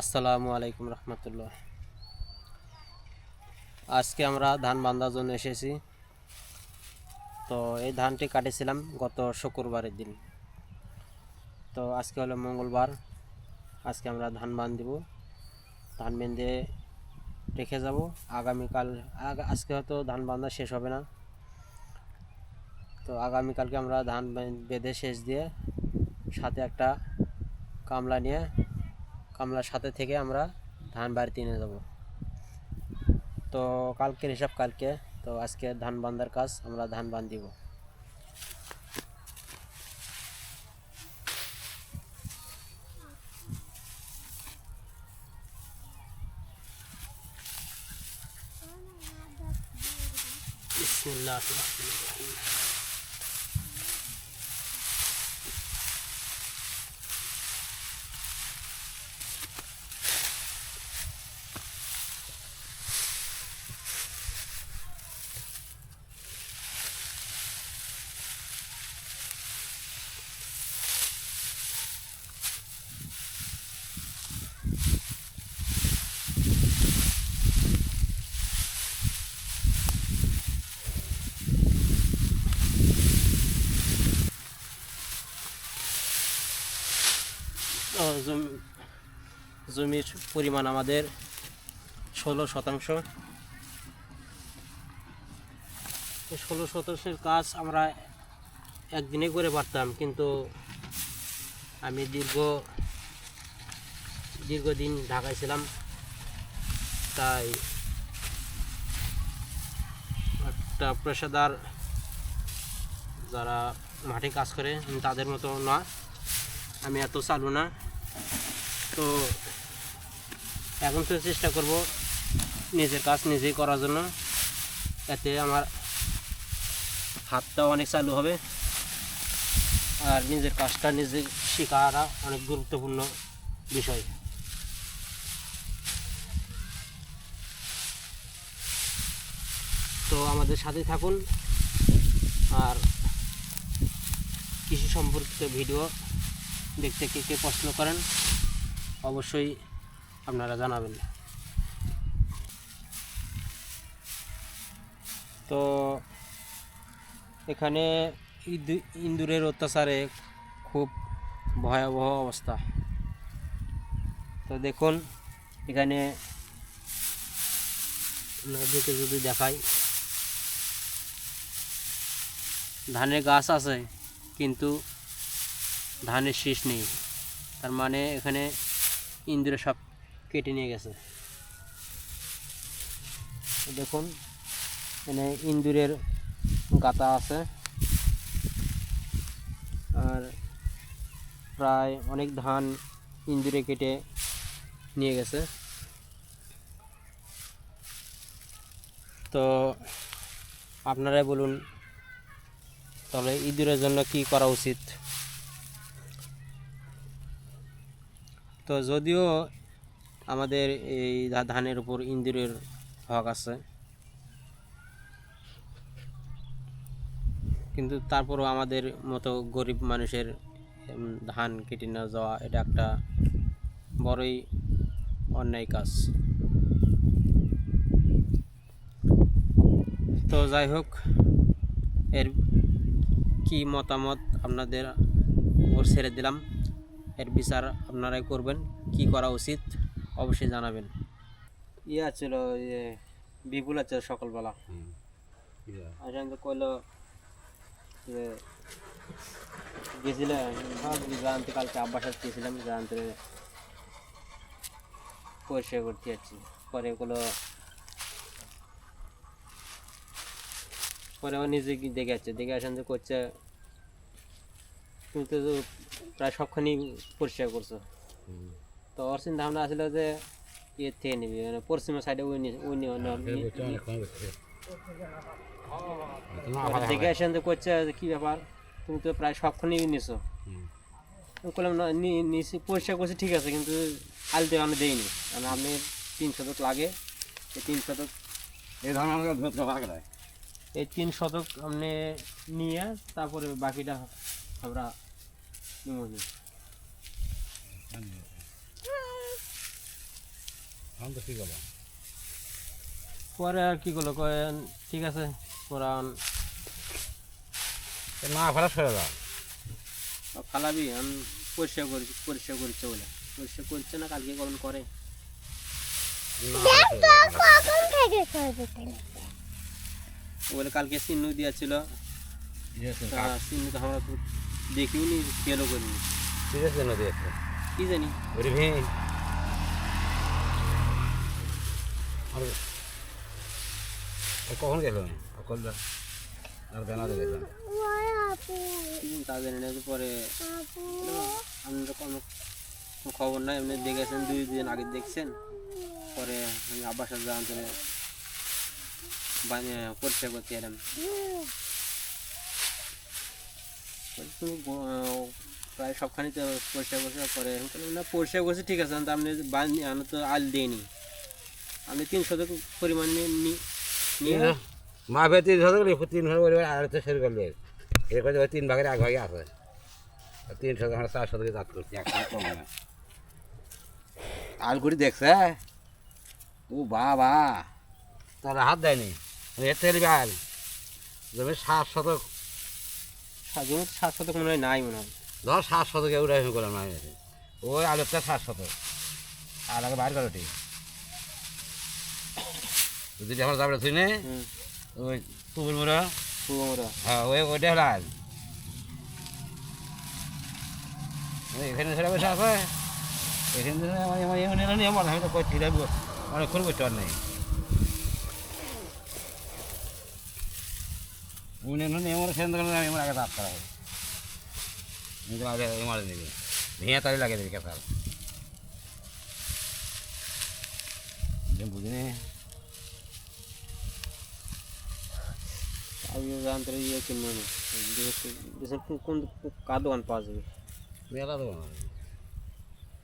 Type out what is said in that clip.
আসসালামু আলাইকুম রহমতুল্লাহ। আজকে আমরা ধান বান্ধার জন্য এসেছি। তো এই ধানটি কাটেছিলাম গত শুক্রবারের দিন। তো আজকে হলো মঙ্গলবার, আজকে আমরা ধান বান্ধব। ধান বেঁধে রেখে যাব। আগামীকাল আজকে হয়তো ধান বান্ধা শেষ হবে না। তো আগামীকালকে আমরা ধান বেঁধে শেষ দিয়ে সাথে একটা কামলা নিয়ে কামলার সাথে থেকে আমরা ধান বাড়িতে নিয়ে যাব তো কালকের হিসাব কালকে, তো আজকে ধান বান্ধার কাজ, আমরা ধান বান্ধিব। বিসমিল্লাহির রহমানির রহিম। ও, জমি- জমির পরিমাণ আমাদের ষোলো শতাংশ। ষোলো শতাংশের কাজ আমরা একদিনে করে পারতাম কিন্তু আমি দীর্ঘ, দীর্ঘদিন ঢাকায় ছিলাম, তাই একটা পেশাদার যারা মাঠে কাজ করে, তাদের মতো না। আমি এত চালু না। তো এখন তো চেষ্টা করব নিজের কাজ নিজেই করার জন্য। এতে আমার হাতটাও অনেক চালু হবে। আর নিজের কাজটা নিজে শেখাটা অনেক গুরুত্বপূর্ণ বিষয়। তো আমাদের সাথে থাকুন। আর কৃষি সম্পর্কিত ভিডিও দেখতে কে কে পছন্দ করেন, অবশ্যই আপনারা জানাবেন। তো এখানে ইন্দুরের অত্যাচারে খুব ভয়াবহ অবস্থা। তো দেখুন এখানে নদীকে যদি দেখাই। ধানের গাছ আছে কিন্তু ধানের শীষ নেই। তার মানে এখানে ইন্দুরে সব কেটে নিয়ে গেছে। দেখুন এখানে ইন্দুরের গাতা আছে। আর প্রায় অনেক ধান ইন্দুরে কেটে নিয়ে গেছে। তো আপনারাই বলুন, তাহলে ইঁদুরের জন্য কি করা উচিত? তো যদিও আমাদের এই ধানের উপর ইন্দুরের হক আছে। কিন্তু তারপরও আমাদের মতো গরিব মানুষের ধান কেটে না যাওয়া, এটা একটা বড়ই অন্যায় কাজ। তো যাই হোক, এর কি মতামত আপনাদের, ওর ছেড়ে দিলাম। এর বিচার আপনারাই করবেন, কি করা উচিত? অবশ্যই জানাবেন। ইয়া ছিল ইয়ে বিপুল আছে সকালবেলা। আসেন তো কইলো যে গেছিলাম জানতে কালকে আব্বাসার গেছিলাম জানতে পরিষ্কার করতে যাচ্ছি। পরে ওগুলো পরে আমার নিজে গিয়ে দেখে যাচ্ছে দেখে আসেন যে করছে তুমি তো প্রায় সবখানি পরিষ্কার করছ। তো ওর চিন্তা ভাবনা আসলে যে ইয়ে থেকে নিবি মানে পশ্চিমের সাইডে ওই নি- ওই দেখে আসেন যে করছে যে কী ব্যাপার? তুমি তো প্রায় সবখানি নিছো। বললাম না নি- নিছি পরিষ্কার করছি ঠিক আছে কিন্তু আলতে আমি দেইনি। মানে আপনি তিন শতক লাগে এই তিন শতক এই ধান আমাকে ধরতে ভাগ দেয় এই তিন শতক আপনি নিয়ে তারপরে বাকিটা আমরা নিমনি কি পরে আর কি করল? কয়েন ঠিক আছে ওরা না ফেলা সরে দাও ফালাবি আমি পরিষ্কার করেছি পরিষ্কার করছে বলে। পরিষ্কার করছে না কালকে কখন করে বলে কালকে চিহ্ন দিয়েছিল। ঠিক চিহ্ন তো আমরা তো দেখিও নি ফেলও করিনি। ঠিক আছে নদী আছে কি জানি ওরে ভেঙে আর এ কখন গেল কখন আর বেনা দিয়ে গেলাম ওই আপু কি জানি তা জানি না তো পরে আপু আমি তো কোনো খবর নাই, এমনি দেখেছেন, দুই দিন আগে দেখছেন। পরে আমি আব্বার সাথে জানতে পরিষ্কার করতে এলাম। প্রায় সবখানি তো পরিষ্কার করছে পরে না, পরিষ্কার করছে, ঠিক আছে আপনি বান- আমি তো আল দিইনি। আপনি তিন শতক পরিমাণ নিয়ে নি- নিয়ে মা ভে তিন শতক তিন শতক আর তো শুরু করলে এর। ওই তিন ভাগের এক ভাগে আছে। আর তিন শতক আমরা চার শতকে দাঁত করছি। একটা কম না। আলগুড়ি দেখছে? ও বাবা। তার হাত দেয়নি? এর থেকে আল। জমি সাত শতক। জমি সাত শতক মনে হয় নাই মনে হয়। ধর সাত শতকে উড়াই করলাম না ওই আলুটা সাত শতক। আর আগে বাইর করো ঠিক যদি আমার নে হুম। ওই তুবুর মুড়া। পুরো হ্যাঁ ওই ওইটা হলো আল এখানে সেটা বসে আছে। এখানে আমার আমার এমন এমন এমন আমি তো করছি রে অনেকক্ষণ করতে পার নাই। উনি এমন এমন সেন আমি এমন আগে দাঁত করা কিন্তু আগে এমন নিবি ভেঙে তারি লাগে দিবি কেসাল বুঝিনি। আগে জানতে ইয়ে কিনবো আমি দেশের কোন কার দোকান পাওয়া যাবে মেলা তো